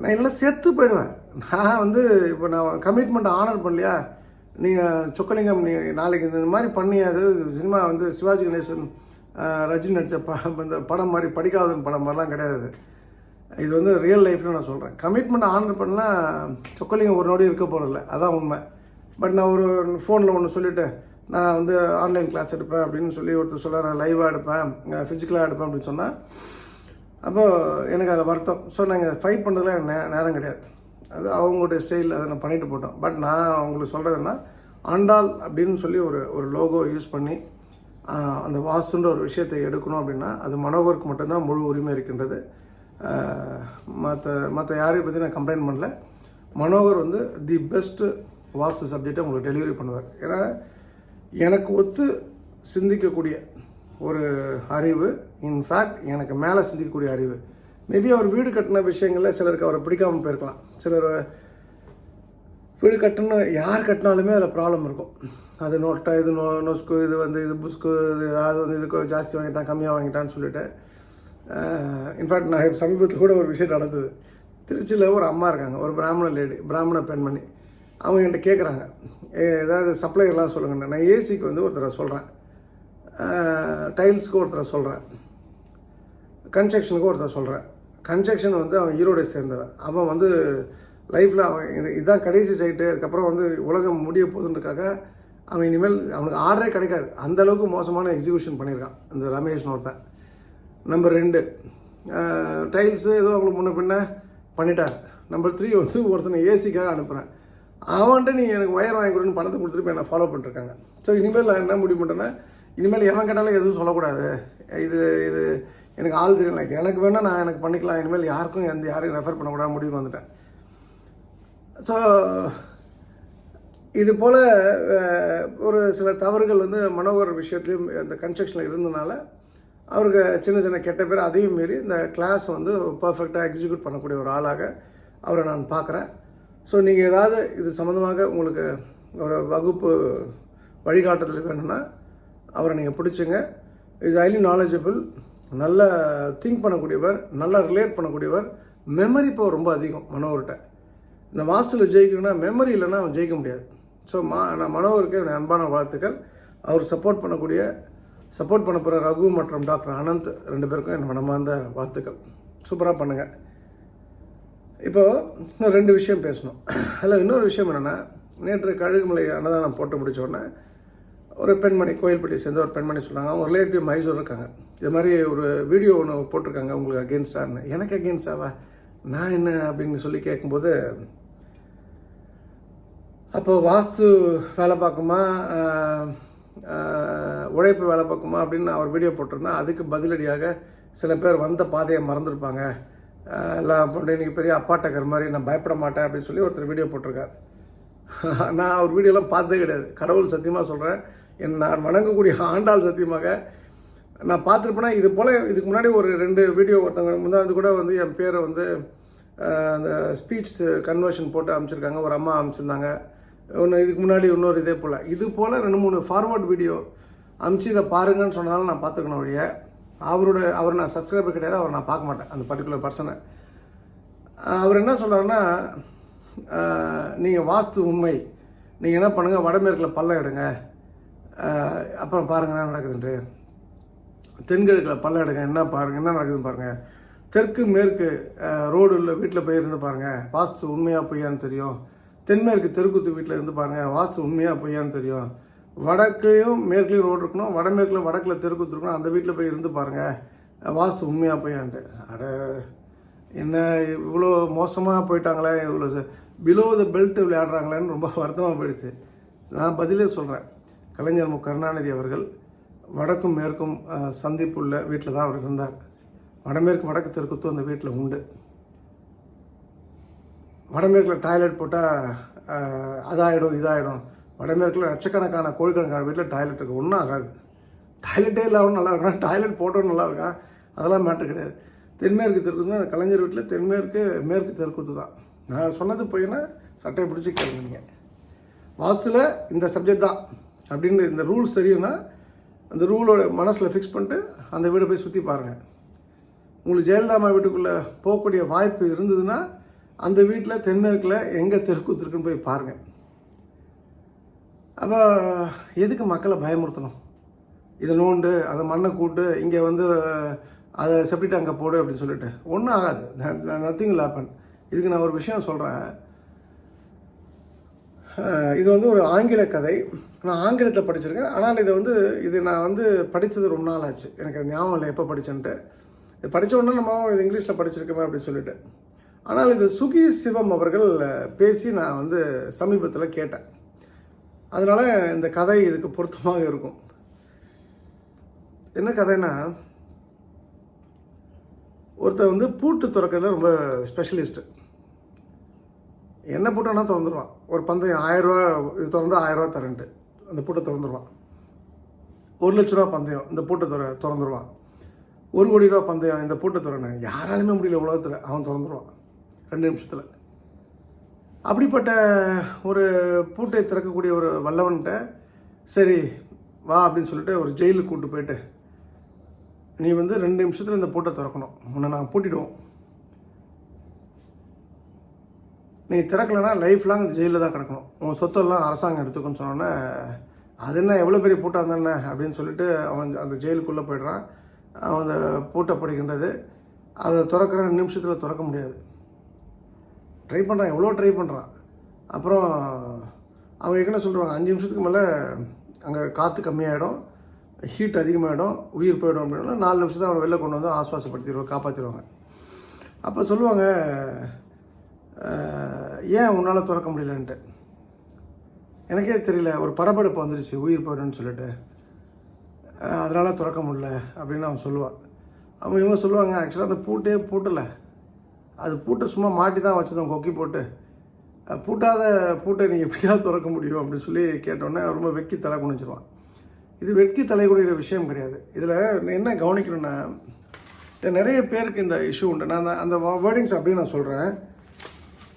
நான் எல்லாம் செத்து போயிடுவேன். நான் வந்து இப்போ நான் கமிட்மெண்ட் ஆனர் பண்ணலையா? நீங்கள் சொக்கலிங்கம் நீங்கள் நாளைக்கு இந்த மாதிரி பண்ணி அது சினிமா வந்து சிவாஜி கணேசன் ரஜினி நடித்த ப இந்த படம் மாதிரி படிக்காதன் படம் மாதிரிலாம் கிடையாது இது வந்து ரியல் லைஃப்பில் நான் சொல்கிறேன் கமிட்மெண்ட் ஆனர் பண்ணால் சொக்கலிங்கம் ஒரு நோடி இருக்க போகிறதில்ல அதான் உண்மை. பட் நான் ஒரு ஃபோனில் ஒன்று சொல்லிவிட்டு நான் வந்து ஆன்லைன் கிளாஸ் எடுப்பேன் அப்படின்னு சொல்லி ஒருத்தர் சொல்ல நான் லைவாக எடுப்பேன் ஃபிசிக்கலாக எடுப்பேன் அப்படின்னு சொன்னால் அப்போது எனக்கு அதில் வருத்தம். ஸோ நாங்கள் ஃபைட் பண்ணுறதுலாம் எனக்கு நே நேரம் கிடையாது. அது அவங்களுடைய ஸ்டைலில் அதை நான் பண்ணிட்டு போட்டோம். பட் நான் அவங்களுக்கு சொல்கிறதுன்னா ஆண்டாள் அப்படின்னு சொல்லி ஒரு ஒரு லோகோ யூஸ் பண்ணி அந்த வாஸ்துன்ற ஒரு விஷயத்தை எடுக்கணும் அப்படின்னா அது மனோகருக்கு மட்டும்தான் முழு உரிமை இருக்கின்றது. மற்ற மற்ற யாரையும் பற்றி நான் கம்ப்ளைண்ட் பண்ணல. மனோகர் வந்து தி பெஸ்ட்டு வாஸ்து சப்ஜெக்டை உங்களுக்கு டெலிவரி பண்ணுவார். ஏன்னா எனக்கு ஒத்து சிந்திக்கக்கூடிய ஒரு அறிவு இன்ஃபேக்ட் எனக்கு மேலே சிந்திக்கக்கூடிய அறிவு. மேபி அவர் வீடு கட்டின விஷயங்களில் சிலருக்கு அவரை பிடிக்காமல் போயிருக்கலாம். சிலர் வீடு கட்டணும் யார் கட்டினாலுமே அதில் ப்ராப்ளம் இருக்கும். அது நோட்டா இது நோ நொஸ்கு இது வந்து இது புஸ்கு இது அது வந்து இதுக்கு ஜாஸ்தி வாங்கிட்டான் கம்மியாக வாங்கிட்டான்னு சொல்லிட்டு இன்ஃபேக்ட் நான் சமீபத்தில் கூட ஒரு விஷயம் நடந்தது. திருச்சியில் ஒரு அம்மா இருக்காங்க ஒரு பிராமண லேடி பிராமண பெண்மணி. அவங்க என்கிட்ட கேட்குறாங்க ஏதாவது சப்ளையர்லாம் சொல்லுங்கண்ணே நான் ஏசிக்கு வந்து ஒருத்தரை சொல்கிறேன் டைல்ஸுக்கு ஒருத்தரை சொல்கிறேன் கன்ஸ்ட்ரக்ஷனுக்கு ஒருத்தர் சொல்கிறேன் கன்ஸ்ட்ரக்ஷன் வந்து அவன் ஈரோடு சேர்ந்தவன். அவன் வந்து லைஃப்பில் அவன் இது இதுதான் கடைசி சைட்டு அதுக்கப்புறம் வந்து உலகம் முடிய போகுதுன்றக்காக அவன் இனிமேல் அவனுக்கு ஆர்டரே கிடைக்காது. அந்தளவுக்கு மோசமான எக்ஸிக்யூஷன் பண்ணியிருக்கான். இந்த ரமேஷ்னு ஒருத்தன். நம்பர் ரெண்டு. டைல்ஸு ஏதோ அவங்களுக்கு முன்ன பின்ன பண்ணிட்டார் நம்பர் த்ரீ வந்து ஒருத்தனை ஏசிக்காக அனுப்புகிறேன் அவன்கிட்ட நீங்கள் எனக்கு ஒயர் வாங்கி கொடுன்னு பணத்தை கொடுத்துட்டு போய் என்னை ஃபாலோ பண்ணிருக்காங்க ஸோ இனிமேல் நான் என்ன முடிவு பண்ணுறேன்னா இனிமேல் எவன் கேட்டாலும் எதுவும் சொல்லக்கூடாது. இது இது எனக்கு ஆள் தெரியல. எனக்கு வேணால் நான் எனக்கு பண்ணிக்கலாம். இனிமேல் யாருக்கும் எந்த யாரையும் ரெஃபர் பண்ணக்கூடாது முடிவு வந்துட்டேன். ஸோ இது போல் ஒரு சில தவறுகள் வந்து மனோகர் விஷயத்துலையும் இந்த கன்ஸ்ட்ரக்ஷனில் இருந்தனால அவருக்கு சின்ன சின்ன கெட்ட பேர் அதையும் மீறி இந்த கிளாஸ் வந்து பர்ஃபெக்டாக எக்ஸிக்யூட் பண்ணக்கூடிய ஒரு ஆளாக அவரை நான் பார்க்குறேன். ஸோ நீங்கள் ஏதாவது இது சம்மந்தமாக உங்களுக்கு ஒரு வகுப்பு வழிகாட்டுதல் வேணும்னா அவரை நீங்கள் பிடிச்சிங்க. இஸ் ஹைலி நாலேஜபிள் நல்ல திங்க் பண்ணக்கூடியவர் நல்லா ரிலேட் பண்ணக்கூடியவர் மெமரி இப்போ ரொம்ப அதிகம் மனோவர்கிட்ட. இந்த வாஸ்துவில் ஜெயிக்கணும்னா மெமரி இல்லைன்னா அவன் ஜெயிக்க முடியாது. ஸோ மா நான் மனோவருக்கு என்னுடைய அன்பான வாழ்த்துக்கள். அவர் சப்போர்ட் பண்ணக்கூடிய சப்போர்ட் பண்ண போகிற ரகு மற்றும் டாக்டர் அனந்த் ரெண்டு பேருக்கும் என் மனமார்ந்த வாழ்த்துக்கள். சூப்பராக பண்ணுங்கள் இப்போ இன்னும் ரெண்டு விஷயம் பேசணும். அதில் இன்னொரு விஷயம் என்னென்னா நேற்று கழுகுமலை அன்னதானம் போட்டு முடிச்ச உடனே ஒரு பெண்மணி கோயில்பட்டி சேர்ந்து ஒரு பெண்மணி சொன்னாங்க. அவங்க ரிலேட்டிவ் மைசூர் இருக்காங்க. இது மாதிரி ஒரு வீடியோ ஒன்று போட்டிருக்காங்க உங்களுக்கு அகேன்ஸ்டான்னு எனக்கு அகேன்ஸ்டாவா நான் என்ன அப்படின்னு சொல்லி கேட்கும்போது அப்போ வாஸ்து வேலை பார்க்குமா? உழைப்பு வேலை பார்க்குமா அப்படின்னு அவர் வீடியோ போட்டிருந்தேன் அதுக்கு பதிலடியாக சில பேர் வந்த பாதையை மறந்துருப்பாங்க. எல்லாம் பண்ணி இன்றைக்கி பெரிய அப்பாட்டக்கர் மாதிரி நான் பயப்பட மாட்டேன் அப்படின்னு சொல்லி ஒருத்தர் வீடியோ போட்டிருக்கார். நான் அவர் வீடியோலாம் பார்த்ததே கிடையாது. கடவுள் சத்தியமாக சொல்கிறேன் என் நான் வணங்கக்கூடிய ஆண்டாள் சத்தியமாக நான் பார்த்துருப்பேன்னா இது போல் இதுக்கு முன்னாடி ஒரு ரெண்டு வீடியோ ஒருத்தவங்க முன்னாடி கூட வந்து என் பேரை வந்து அந்த ஸ்பீச் கன்வர்ஷன் போட்டு அமைச்சிருக்காங்க. ஒரு அம்மா அமைச்சிருந்தாங்க. ஒன்று இதுக்கு முன்னாடி இன்னொரு இதே போல். இது போல் ரெண்டு மூணு ஃபார்வர்ட் வீடியோ அமுச்சு இதை பாருங்கன்னு சொன்னாலும் நான் பார்த்துருக்கணும் ஒழிய. அவரோட அவர் நான் சப்ஸ்கிரைபர் கிடையாது அவர் நான் பார்க்க மாட்டேன் அந்த பர்டிகுலர் பர்சனை அவர் என்ன சொல்கிறாருன்னா நீங்கள் வாஸ்து உண்மை. நீங்கள் என்ன பண்ணுங்கள் வடமேற்கில் பள்ளம் எடுங்க. அப்புறம் பாருங்கள் என்ன நடக்குதுன்ட்டு. தென்கிழக்கில் பள்ளம் எடுங்க என்ன பாருங்கள் என்ன நடக்குதுன்னு பாருங்கள் தெற்கு மேற்கு ரோடு உள்ள வீட்டில் போய் இருந்து பாருங்கள் வாஸ்து உண்மையாக பொய்யான்னு தெரியும். தென்மேற்கு தெருக்குத்து வீட்டில் இருந்து பாருங்கள் வாஸ்து உண்மையாக பொய்யான்னு தெரியும். வடக்குலையும் மேற்குலையும் ரோடு இருக்கணும். வடமேற்கில் வடக்கில் தெருக்குத்து இருக்கணும் அந்த வீட்டில் போய் இருந்து பாருங்கள் வாஸ்து உண்மையாக பொய்யான்ட்டு அட என்ன இவ்வளோ மோசமாக போயிட்டாங்களே இவ்வளோ பிலோ த பெல்ட் விளையாடுறாங்களேன்னு ரொம்ப வருத்தமாக போயிடுச்சு. நான் பதிலே சொல்கிறேன் கலைஞர் மு. கருணாநிதி அவர்கள் வடக்கும் மேற்கும் சந்திப்புள்ள வீட்டில் தான் அவர் இருந்தார். வடமேற்கு வடக்கு தெற்குத்தும் அந்த வீட்டில் உண்டு. வடமேற்கில் டாய்லெட் போட்டால் அதாயிடும் இதாயிடும். வடமேற்கில் லட்சக்கணக்கான கோடிக்கணக்கான வீட்டில் டாய்லெட் இருக்குது ஒன்றும் ஆகாது. டாய்லெட்டே இல்லாமல் நல்லா இருக்கா? டாய்லெட் போட்டோம் நல்லா இருக்கா? அதெல்லாம் மேட்ரு கிடையாது. தென்மேற்கு தெற்கு தான் கலைஞர் வீட்டில் தென்மேற்கு மேற்கு தெற்குத்து தான் நான் சொன்னது போயின்னா சட்டையை பிடிச்சி கேளுங்க நீங்கள் இந்த சப்ஜெக்ட் தான். அப்படின்னு இந்த ரூல் சரின்னா அந்த ரூலோட மனசில் ஃபிக்ஸ் பண்ணிட்டு அந்த வீடை போய் சுற்றி பாருங்கள் உங்களுக்கு ஜெயலலிதாமா வீட்டுக்குள்ளே போகக்கூடிய வாய்ப்பு இருந்ததுன்னா அந்த வீட்டில் தென்மேற்கில் எங்கே தெருக்கூத்து இருக்குன்னு போய் பாருங்கள் அப்போ எதுக்கு மக்களை பயமுறுத்தணும்? இதை நோண்டு அதை மண்ணை கூட்டு இங்கே வந்து அதை செப்பிட்டு அங்கே போடு அப்படின்னு சொல்லிட்டு. ஒன்றும் ஆகாது. நத்திங் லேப்பன் இதுக்கு நான் ஒரு விஷயம் சொல்கிறேன் இது வந்து ஒரு ஆங்கில கதை. நான் ஆங்கிலத்தில் படிச்சிருக்கேன். ஆனால் இதை வந்து இது நான் வந்து படித்தது ரொம்ப நாள் ஆச்சு. எனக்கு அது ஞாபகம் இல்லை எப்போ படித்தேன்ட்டு இது படித்த உடனே நம்ம இது இங்கிலீஷில் படிச்சிருக்கோமே அப்படின்னு சொல்லிட்டு. ஆனால் இது சுகி சிவம் அவர்கள் பேசி நான் வந்து சமீபத்தில் கேட்டேன். அதனால் இந்த கதை இதுக்கு பொருத்தமாக இருக்கும். என்ன கதைன்னா ஒருத்தன் வந்து பூட்டு திறக்கிறதுல ரொம்ப ஸ்பெஷலிஸ்ட்டு என்ன பூட்டை திறந்துருவான். ஒரு பந்தயம் ஆயிரரூவா இது திறந்து ஆயிரரூவா தரேன்ட்டு. அந்த பூட்டை திறந்துருவான். ஒரு லட்ச ரூபா பந்தயம் இந்த பூட்டை திற திறந்துருவான். ஒரு கோடி ரூபா பந்தயம் இந்த பூட்டை திறனேன் யாராலுமே முடியல உலகத்தில். அவன் திறந்துருவான். ரெண்டு நிமிஷத்தில். அப்படிப்பட்ட ஒரு பூட்டை திறக்கக்கூடிய ஒரு வல்லவன்கிட்ட சரி வா அப்படின்னு சொல்லிட்டு ஒரு ஜெயிலுக்கு கூப்பிட்டு போயிட்டு நீ வந்து ரெண்டு நிமிஷத்தில் இந்த பூட்டை திறக்கணும். உன்னை நான் பூட்டிடுவோம். நீ திறக்கலைன்னா லைஃப் லாங் ஜெயிலில் தான் கிடக்கணும். உன் சொத்தெல்லாம் அரசாங்கம் எடுத்துக்கோன்னு சொன்னோன்னே அது என்ன எவ்வளோ பெரிய பூட்டாக இருந்தானே அப்படின்னு சொல்லிட்டு அவன் அந்த ஜெயிலுக்குள்ளே போயிடுறான். அவன் அந்த பூட்டை படிக்கின்றது. அதை திறக்கிற நிமிஷத்தில் திறக்க முடியாது. ட்ரை பண்ணுறான் எவ்வளோ ட்ரை பண்ணுறான் அப்புறம் அவங்க என்ன சொல்கிறாங்க அஞ்சு நிமிஷத்துக்கு மேலே அங்கே காற்று கம்மியாகிடும் ஹீட் அதிகமாகிடும் உயிர் போயிடும் அப்படின்னா நாலு நிமிஷம் அவங்க வெளில கொண்டு வந்து ஆஸ்வாசப்படுத்திடுவாங்க காப்பாற்றிடுவாங்க அப்போ சொல்லுவாங்க ஏன் உன்னால் திறக்க முடியலன்ட்டு? எனக்கே தெரியல ஒரு படபடப்பு வந்துருச்சு உயிர் போயிடும்னு சொல்லிட்டு. அதனால் திறக்க முடியல அப்படின்னு அவன் சொல்லுவான். அவங்க இவங்க சொல்லுவாங்க ஆக்சுவலாக அந்த பூட்டே பூட்டலை. அது பூட்டை சும்மா மாட்டி தான் வச்சுருந்தோம் கொக்கி போட்டு. பூட்டாத பூட்டை நீங்கள் எப்படியாவது திறக்க முடியும் அப்படின்னு சொல்லி கேட்டோன்னே ரொம்ப வெக்கி தலை குனிஞ்சிருவான். இது வெட்கி தலைகுடிகிற விஷயம் கிடையாது. இதில் என்ன கவனிக்கணும்னா நிறைய பேருக்கு இந்த இஷ்யூ உண்டு. நான் அந்த- அந்த வேர்டிங்ஸ் அப்படின்னு நான் சொல்கிறேன்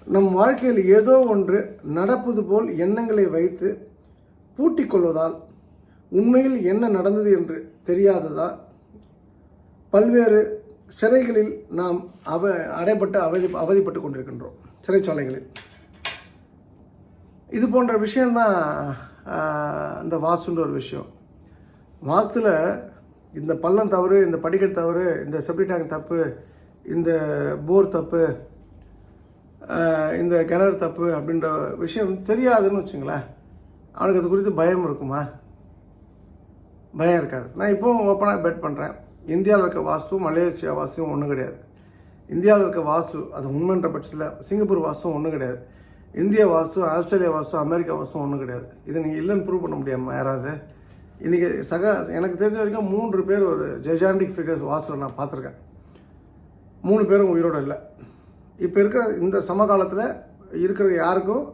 நம் வாழ்க்கையில் ஏதோ ஒன்று நடப்பது போல் எண்ணங்களை வைத்து பூட்டிக்கொள்வதால் உண்மையில் என்ன நடந்தது என்று தெரியாததால் பல்வேறு சிறைகளில் நாம் அவ அடைப்பட்டு அவதி அவதிப்பட்டு கொண்டிருக்கின்றோம். சிறைச்சாலைகளில். இது போன்ற விஷயந்தான் இந்த வாஸ்துன்ற ஒரு விஷயம். வாஸ்துல இந்த பள்ளம் தவறு இந்த படிக்கட்டு தவறு இந்த செப்டி டேங்க் தப்பு இந்த போர் தப்பு இந்த கிணறு தப்பு அப்படின்ற விஷயம் தெரியாதுன்னு வச்சுங்களேன். அவனுக்கு அது குறித்து பயம் இருக்குமா? பயம் இருக்காது. நான் இப்போவும் ஓப்பனாக பெட் பண்ணுறேன் இந்தியாவில் இருக்க வாஸ்துவும் மலேசியா வாஸ்துவும் ஒன்றும் கிடையாது. இந்தியாவில் இருக்க வாஸ்து அது உண்மைன்ற பட்சத்தில் சிங்கப்பூர் வாஸ்துவும் ஒன்றும் கிடையாது. இந்திய வாஸ்து ஆஸ்திரேலியா வாஸ்து அமெரிக்கா வாஸ்துவும் ஒன்றும் கிடையாது. இதை நீங்கள் இல்லைன்னு ப்ரூவ் பண்ண முடியாமல் யாராவது இன்றைக்கி சக எனக்கு தெரிஞ்ச வரைக்கும் மூன்று பேர் ஒரு ஜெஜாண்டிக் ஃபிகர்ஸ் வாஸ்துவில் நான் பார்த்துருக்கேன். மூணு பேரும் உயிரோட இல்லை. இப்போ இருக்கிற இந்த சமகாலத்தில் இருக்கிற யாருக்கும்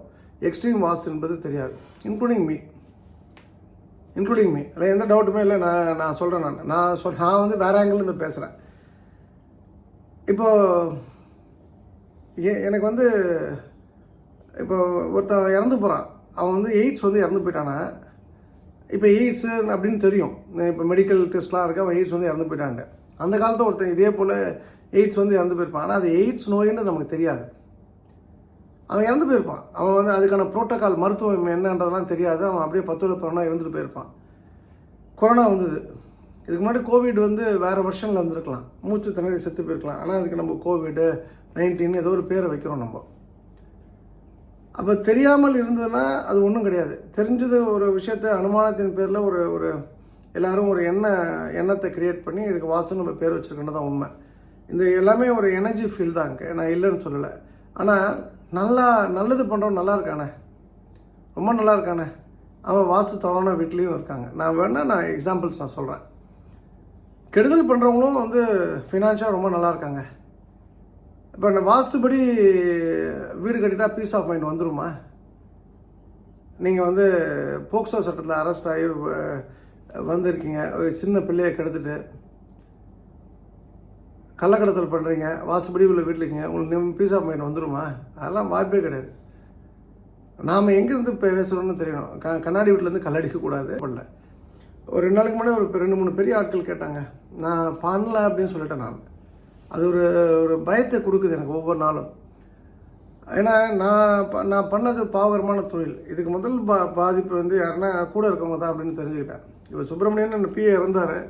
எக்ஸ்ட்ரீம் வாஸ்து என்பது தெரியாது இன்க்ளூடிங் மீ இன்க்ளூடிங் மீ அதில் எந்த டவுட்டுமே இல்லை. நான் நான் சொல்கிறேன் நான். நான் சொல் நான் வந்து வேறு angle பேசுகிறேன் இப்போ எனக்கு வந்து இப்போ ஒருத்தன் இறந்து போகிறான் அவன் வந்து எய்ட்ஸ் வந்து இறந்து போயிட்டானா? இப்போ எய்ட்ஸு அப்படின்னு தெரியும். இப்போ மெடிக்கல் டெஸ்ட்லாம் இருக்கு. அவன் எய்ட்ஸ் வந்து இறந்து போயிட்டான்ட்டு. அந்த காலத்தில் ஒருத்தன் இதே போல் எய்ட்ஸ் வந்து இறந்து போயிருப்பான். ஆனால் அது எய்ட்ஸ் நோயின்னு நமக்கு தெரியாது. அவன் இறந்து போயிருப்பான். அவன் வந்து அதுக்கான புரோட்டோகால் மருத்துவம் என்னன்றதெல்லாம் தெரியாது. அவன் அப்படியே பத்தோட பதினொன்னா இருந்துட்டு போயிருப்பான். கொரோனா வந்தது. இதுக்கு முன்னாடி கோவிட் வந்து வேறு வருஷங்களில் வந்திருக்கலாம். மூச்சு திணறி செத்து போயிருக்கலாம். ஆனால் அதுக்கு நம்ம கோவிடு நைன்டீன் ஏதோ ஒரு பேரை வைக்கிறோம் நம்ம. அப்போ தெரியாமல் இருந்ததுன்னா அது ஒன்றும் கிடையாது. தெரிஞ்சது ஒரு விஷயத்தை அனுமானத்தின் பேரில் ஒரு ஒரு எல்லோரும் ஒரு எண்ண எண்ணத்தை கிரியேட் பண்ணி இதுக்கு வாசல் நம்ம பேர் வச்சுருக்கணும் தான் உண்மை. இந்த எல்லாமே ஒரு எனர்ஜி ஃபீல் தான். நான் இல்லைன்னு சொல்லலை. ஆனால் நல்லா நல்லது பண்ணுறவன் நல்லா இருக்கானே? ரொம்ப நல்லா இருக்கானே? அவன் வாஸ்து தவறான வீட்லேயும் இருக்காங்க. நான் வேணால் நான் எக்ஸாம்பிள்ஸ் நான் சொல்கிறேன் கெடுதல் பண்ணுறவங்களும் வந்து ஃபினான்ஷியாக ரொம்ப நல்லா இருக்காங்க. இப்போ இந்த வாஸ்துபடி வீடு கட்டிட்டா பீஸ் ஆஃப் மைண்ட் வந்துருமா? நீங்கள் வந்து போக்சோ சட்டத்தில் அரெஸ்ட் ஆகி வந்திருக்கீங்க. ஒரு சின்ன பிள்ளையை கெடுத்துட்டு கள்ளக்கடத்தல் பண்ணுறீங்க வாசுபடி உள்ள வீட்டில் இருக்கீங்க உங்களுக்கு பீஸ் ஆஃப் மைண்ட் வந்துருமா? அதெல்லாம் வாய்ப்பே கிடையாது. நாம் எங்கேருந்து இப்போ தெரியணும். க கண்ணாடி வீட்டிலேருந்து கல்லடிக்கக்கூடாது பண்ணல ஒரு ரெண்டு நாளைக்கு முன்னாடி ஒரு ரெண்டு மூணு பெரிய ஆட்கள் கேட்டாங்க. நான் பண்ணல அப்படின்னு சொல்லிட்டேன் நான். அது ஒரு ஒரு பயத்தை கொடுக்குது எனக்கு ஒவ்வொரு நாளும். ஏன்னா நான் ப- நான் பண்ணது பாவகரமான தொழில். இதுக்கு முதல் பா பாதிப்பு வந்து யாருன்னா கூட இருக்கவங்க தான் அப்படின்னு தெரிஞ்சுக்கிட்டேன். இப்போ சுப்பிரமணியன் பிஏ இறந்தார்.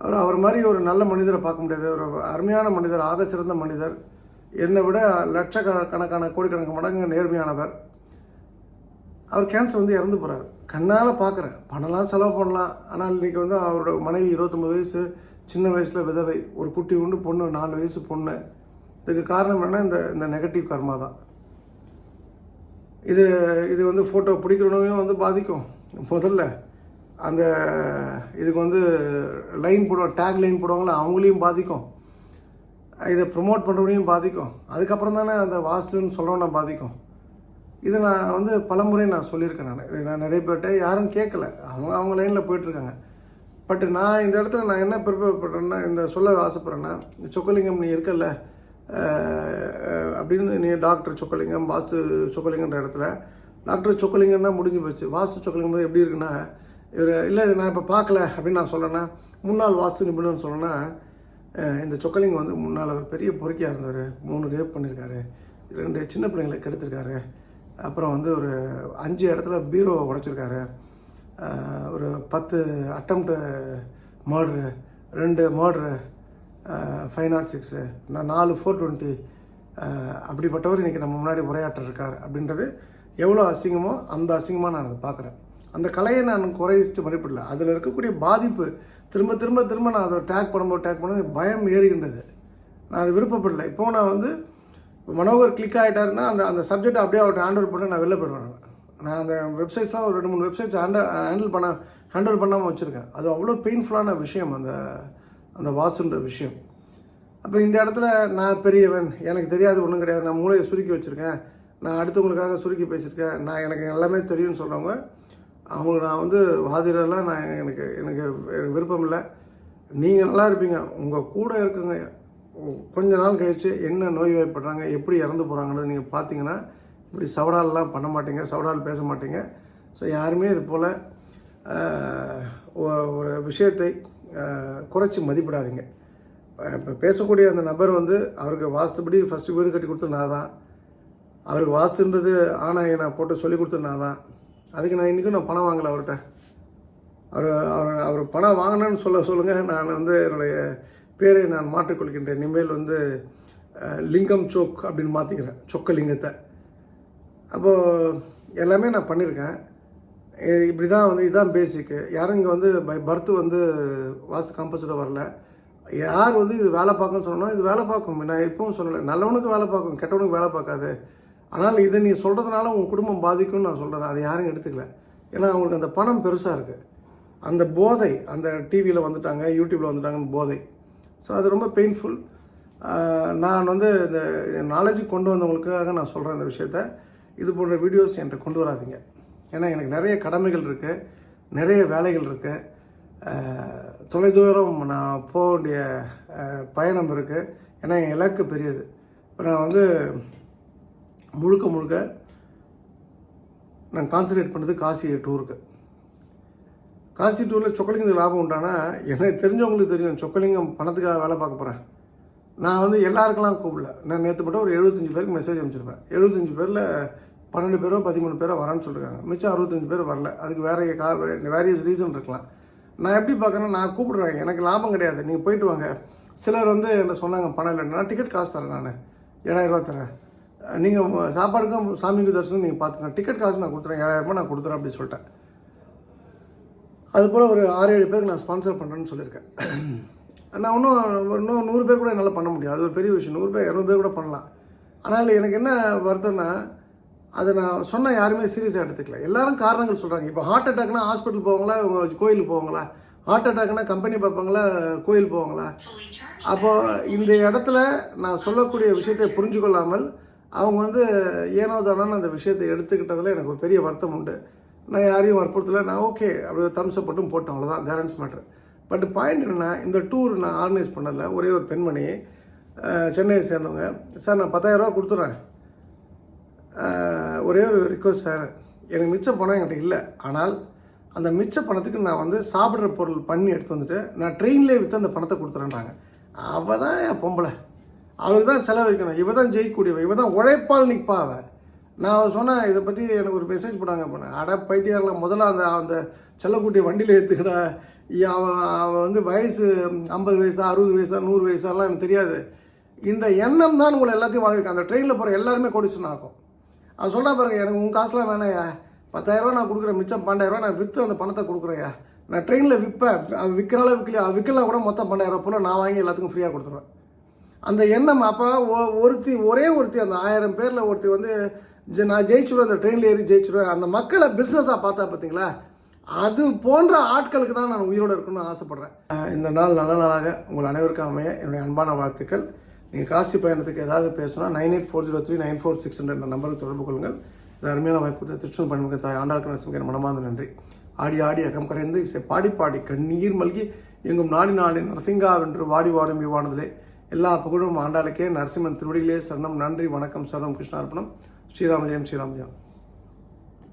அவர் அவர் மாதிரி ஒரு நல்ல மனிதரை பார்க்க முடியாது. ஒரு அருமையான மனிதர் ஆக சிறந்த மனிதர். என்னை விட லட்சக்கணக்கான கோடிக்கணக்கான மடங்கு நேர்மையானவர். அவர் கேன்சர் வந்து இறந்து போகிறார் கண்ணால் பார்க்குறேன். பணம்லாம் செலவு பண்ணலாம். ஆனால் இன்றைக்கி வந்து அவரோட மனைவி இருபத்தொம்பது வயசு சின்ன வயசில் விதவை. ஒரு குட்டி உண்டு பொண்ணு நாலு வயசு பொண்ணு. இதுக்கு காரணம் என்ன இந்த இந்த நெகட்டிவ் கர்மா தான். இது இது வந்து ஃபோட்டோ பிடிக்கிறவனையும் வந்து பாதிக்கும். முதல்ல அந்த இதுக்கு வந்து லைன் போடுவாங்க டேக் லைன் போடுவாங்களா அவங்களையும் பாதிக்கும். இதை ப்ரொமோட் பண்ணுறவனையும் பாதிக்கும். அதுக்கப்புறம் தானே அந்த வாஸ்துன்னு சொல்கிறவனை பாதிக்கும். இதை நான் வந்து பலமுறை நான் சொல்லியிருக்கேன் நான். இதை நான் நிறைய பேர்கிட்ட யாரும் கேட்கல. அவங்க அவங்க லைனில் போயிட்டுருக்காங்க. பட் நான் இந்த இடத்துல நான் என்ன ப்ரிப்பேர் பண்ணுறேன்னா இந்த சொல்ல ஆசைப்பட்றேன்னா இந்த சொக்கலிங்கம் நீ இருக்கல்ல அப்படின்னு நீ டாக்டர் சொக்கலிங்கம் வாஸ்து சொக்கலிங்கன்ற இடத்துல டாக்டர் சொக்கலிங்கம் தான் முடிஞ்சு போச்சு. வாஸ்து சொக்கலிங்கம் எப்படி இருக்குன்னா இவர் இல்லை இது நான் இப்போ பார்க்கல அப்படின்னு நான் சொல்கிறேன்னா முன்னாள் வாஸ்து நிபுணர்னு சொன்னேன்னா இந்த சொக்கலிங்க வந்து முன்னால் அவர் பெரிய பொறுக்கியாக இருந்தார் மூணு ரேப் பண்ணியிருக்காரு ரெண்டு சின்ன பிள்ளைங்களை கெடுத்திருக்காரு. அப்புறம் வந்து ஒரு அஞ்சு இடத்துல பீரோவை உடைச்சிருக்காரு. ஒரு பத்து அட்டம்ப்டு மர்டரு ரெண்டு மர்டரு ஃபைவ் நாட் சிக்ஸு நான் நாலு ஃபோர் டுவெண்ட்டி அப்படிப்பட்டவர் இன்றைக்கி நம்ம முன்னாடி உரையாற்ற இருக்கார் அப்படின்றது எவ்வளோ அசிங்கமோ அந்த அசிங்கமாக நான் அதை பார்க்குறேன் அந்த கலையை நான் குறைச்சிட்டு மதிப்பிடல. அதில் இருக்கக்கூடிய பாதிப்பு திரும்ப திரும்ப திரும்ப நான் அதை டேக் பண்ணும்போது டேக் பண்ணும்போது பயம் ஏறுகின்றது. நான் அது விருப்பப்படல. இப்போ நான் வந்து மனோகர் கிளிக் ஆகிட்டாருன்னா அந்த அந்த சப்ஜெக்ட் அப்படியே அவர்கிட்ட ஹேண்டில் பண்ணி நான் வெளில போயிடுவேன் நான். நான் அந்த வெப்சைட்ஸ்லாம் ஒரு ரெண்டு மூணு வெப்சைட்ஸ் ஹேண்டில் ஹேண்டில் பண்ண ஹேண்டில் பண்ணாமல் வச்சுருக்கேன். அது அவ்வளோ பெயின்ஃபுல்லான விஷயம் அந்த அந்த வாசுன்ற விஷயம். அப்போ இந்த இடத்துல நான் பெரியவன் எனக்கு தெரியாது ஒன்றும் கிடையாது. நான் மூளையை சுருக்கி வச்சுருக்கேன். நான் அடுத்தவங்களுக்காக சுருக்கி பேசியிருக்கேன். நான் எனக்கு எல்லாமே தெரியும்னு சொல்கிறவங்க அவங்க நான் வந்து வாதிடெல்லாம் நான் எனக்கு எனக்கு எனக்கு விருப்பம் இல்லை. நீங்கள் நல்லா இருப்பீங்க. உங்கள் கூட இருக்குங்க. கொஞ்ச நாள் கழித்து என்ன நோய் வாய்ப்படுறாங்க எப்படி இறந்து போகிறாங்கன்னு நீங்கள் பார்த்தீங்கன்னா இப்படி சவடாலெலாம் பண்ண மாட்டீங்க சவடால் பேச மாட்டீங்க. ஸோ யாருமே இது போல் ஒரு விஷயத்தை குறைச்சி மதிப்பிடாதீங்க. இப்போ பேசக்கூடிய அந்த நபர் வந்து அவருக்கு வாஸ்துபடி ஃபஸ்ட்டு வீடு கட்டி கொடுத்தது நான் தான். அவருக்கு வாஸ்துன்றது ஆணையை நான் போட்டு சொல்லி கொடுத்தது நான் தான். அதுக்கு நான் இன்றைக்கும் நான் பணம் வாங்கலை அவர்கிட்ட. அவர் அவர் அவர் பணம் வாங்கினேன்னு சொல்ல சொல்லுங்கள் நான் வந்து என்னுடைய பேரை நான் மாற்றிக்கொள்கின்றேன். இனிமேல் வந்து லிங்கம் சோக் அப்படின்னு மாற்றிக்கிறேன் சொக்கலிங்கத்தை. அப்போது எல்லாமே நான் பண்ணியிருக்கேன் இப்படி தான் வந்து இதுதான் பேசிக்கு யாரும் இங்கே வந்து பை பர்த் வந்து வாஸ்து காம்பஸில் வரல. யார் வந்து இது வேலை பார்க்கும்னு சொன்னோம் இது வேலை பார்க்கும். நான் எப்பவும் சொல்லலை. நல்லவனுக்கு வேலை பார்க்கும் கெட்டவனுக்கு வேலை பார்க்காது. ஆனால் இதை நீ சொல்கிறதுனால உங்கள் குடும்பம் பாதிக்கும்னு நான் சொல்கிறேன் அதை யாரும் எடுத்துக்கல. ஏன்னா அவங்களுக்கு அந்த பணம் பெருசாக இருக்குது அந்த போதை அந்த டிவியில் வந்துட்டாங்க யூடியூப்பில் வந்துட்டாங்கன்னு போதை. ஸோ அது ரொம்ப பெயின்ஃபுல் நான் வந்து இந்த நாலேஜ் கொண்டு வந்தவங்களுக்காக நான் சொல்கிறேன் இந்த விஷயத்த. இது போன்ற வீடியோஸ் என்கிட்ட கொண்டு வராதீங்க. ஏன்னா எனக்கு நிறைய கடமைகள் இருக்குது நிறைய வேலைகள் இருக்குது தொலைதூரம் நான் போக வேண்டிய பயணம் இருக்குது ஏன்னா என் இலக்கு பெரியது. இப்போ நான் வந்து முழுக்க முழுக்க நான் கான்சன்ட்ரேட் பண்ணுறது காசி டூருக்கு காசி டூரில் சொக்கலிங்கத்துக்கு லாபம் உண்டானா எனக்கு தெரிஞ்சவங்களுக்கு தெரியும் சொக்கலிங்கம் பணத்துக்காக வேலை பார்க்க போகிறேன் நான் வந்து எல்லாருக்கெல்லாம் கூப்பிடல. நான் நேற்று மட்டும் ஒரு எழுபத்தஞ்சு பேருக்கு மெசேஜ் அனுப்பிச்சிருப்பேன். எழுபத்தஞ்சு பேரில் பன்னெண்டு பேரோ பதிமூணு பேரோ வரேன்னு சொல்லியிருக்காங்க மிச்சம் அறுபத்தஞ்சு பேர் வரல. அதுக்கு வேற கா வேரியஸ் ரீசன் இருக்கலாம். நான் எப்படி பார்க்கணும் நான் கூப்பிடுறேன். எனக்கு லாபம் கிடையாது. நீங்கள் போயிட்டு வாங்க. சிலர் வந்து என்ன சொன்னாங்க பணம் இல்லை. நான் டிக்கெட் காசு தரேன் நான். ஏழாயிரரூவா தரேன். நீங்கள் சாப்பாடுக்கும் சாமிக்கு தரிசனம் நீங்கள் பார்த்துக்கலாம் டிக்கெட் காசு நான் கொடுத்துறேன். ஏழாயிரரூபா நான் கொடுத்துறேன் அப்படின்னு சொல்லிட்டேன். அதுபோல் ஒரு ஆறு ஏழு பேருக்கு நான் ஸ்பான்சர் பண்ணுறேன்னு சொல்லியிருக்கேன். நான் இன்னும் இன்னும் நூறு பேர் கூட என்னால் பண்ண முடியும் அது ஒரு பெரிய விஷயம். நூறு பேர் இரநூறு பேர் கூட பண்ணலாம். ஆனால் எனக்கு என்ன வருத்தம்னா அதை நான் சொன்ன யாருமே சீரியஸாக எடுத்துக்கல. எல்லாரும் காரணங்கள் சொல்கிறாங்க இப்போ ஹார்ட் அட்டாக்னா ஹாஸ்பிட்டல் போவாங்களா? கோயிலுக்கு போவாங்களா? ஹார்ட் அட்டாக்னா கம்பெனி பார்ப்பாங்களா? கோயில் போவாங்களா? அப்போ இந்த இடத்துல நான் சொல்லக்கூடிய விஷயத்தை புரிஞ்சு கொள்ளாமல் அவங்க வந்து ஏனோ தானோன்னு அந்த விஷயத்தை எடுத்துக்கிட்டதில் எனக்கு ஒரு பெரிய வருத்தம் உண்டு. நான் யாரையும் வற்புறுத்தலை நான் ஓகே அப்படியே தம்ஸ்அப் மட்டும் போட்டேன் அவ்வளோதான் கேரண்ட்ஸ் மேட்ரு பட் பாயிண்ட் என்னென்னா இந்த டூர் நான் ஆர்கனைஸ் பண்ணலை ஒரே ஒரு பெண்மணி சென்னையை சேர்ந்தவங்க. சார் நான் பத்தாயிரரூவா கொடுத்துட்றேன் ஒரே ஒரு ரிக்வஸ்ட் சார் எனக்கு மிச்ச பணம் என்கிட்ட இல்லை. ஆனால் அந்த மிச்ச பணத்துக்கு நான் வந்து சாப்பிட்ற பொருள் பண்ணி எடுத்து வந்துட்டு நான் ட்ரெயின்லேயே விற்று அந்த பணத்தை கொடுத்துறேன்றாங்க. அவள் தான் என் பொம்பளை. அவளுக்கு தான் செலவழிக்கணும். இவ தான் ஜெயிக்கக்கூடியவ இவ தான் உழைப்பால் நிற்பா அவள் நான் சொன்னேன் இதை பற்றி எனக்கு ஒரு மெசேஜ் போட்டாங்க பண்ணேன் அட பைத்தியாரில் முதல்ல அந்த அந்த செல்லக்குட்டியை வண்டியில் ஏற்றுக்கிட அவன் அவன் வந்து வயசு ஐம்பது வயசா அறுபது வயசா நூறு வயசாலாம் எனக்கு தெரியாது. இந்த எண்ணம் தான் உங்களை எல்லாத்தையும் வாழ்க்கை அந்த ட்ரெயினில் போகிற எல்லாருமே கொடிச்சுனாக்கும் ஆகும் அவன் சொல்கிறா பாருங்க எனக்கு உன் காசுலாம் வேணாயா பத்தாயிரரூவா நான் கொடுக்குறேன் மிச்சம் பன்னெண்டாயிரரூவா நான் விற்று அந்த பணத்தை கொடுக்குறேன்யா. நான் ட்ரெயினில் விற்பேன் அவன் விற்கிறால விற்கலையா விற்கலாம் கூட மொத்தம் பன்னெண்டாயிரம் போல நான் வாங்கி எல்லாத்துக்கும் ஃப்ரீயாக கொடுத்துருவேன். அந்த எண்ணம் அப்போ ஒருத்தி ஒரே ஒருத்தி அந்த ஆயிரம் பேரில் ஒருத்தி வந்து ஜெ- நான் ஜெயிச்சுடுவேன் அந்த ட்ரெயினில் ஏறி ஜெயிச்சுடுவேன் அந்த மக்களை பிஸ்னஸாக பார்த்தா பார்த்தீங்களா அது போன்ற ஆட்களுக்கு தான் நான் உயிரோடு இருக்கணும்னு ஆசைப்பட்றேன். இந்த நாள் நல்ல நாளாக உங்கள் அனைவருக்கும் அமைய. என்னுடைய அன்பான வாழ்த்துக்கள். நீங்கள் காசி பயணத்துக்கு ஏதாவது பேசுனா nine eight four zero three nine four six hundred நம்பருக்கு தொடர்பு கொள்ளுங்கள். இது அருமையான வாய்ப்பு திருச்சூர் பயணிக்க தாய் ஆண்டாளுக்கு நரசிம்மன் மனமார்ந்த நன்றி. ஆடி ஆடி அகம் கரைந்து இசை பாடி பாடி கண்ணீர் மல்கி எங்கும் நாடி நாடி நரசிங்கா வென்று வாடி வாடும் விவானதிலே எல்லா புகழும் ஆண்டாளுக்கே நரசிம்மன் திருவடிகளே சரணம். நன்றி வணக்கம் சரணம் கிருஷ்ணார்ப்பணம் ஸ்ரீராமஜயம் ஸ்ரீராமஜெயம்.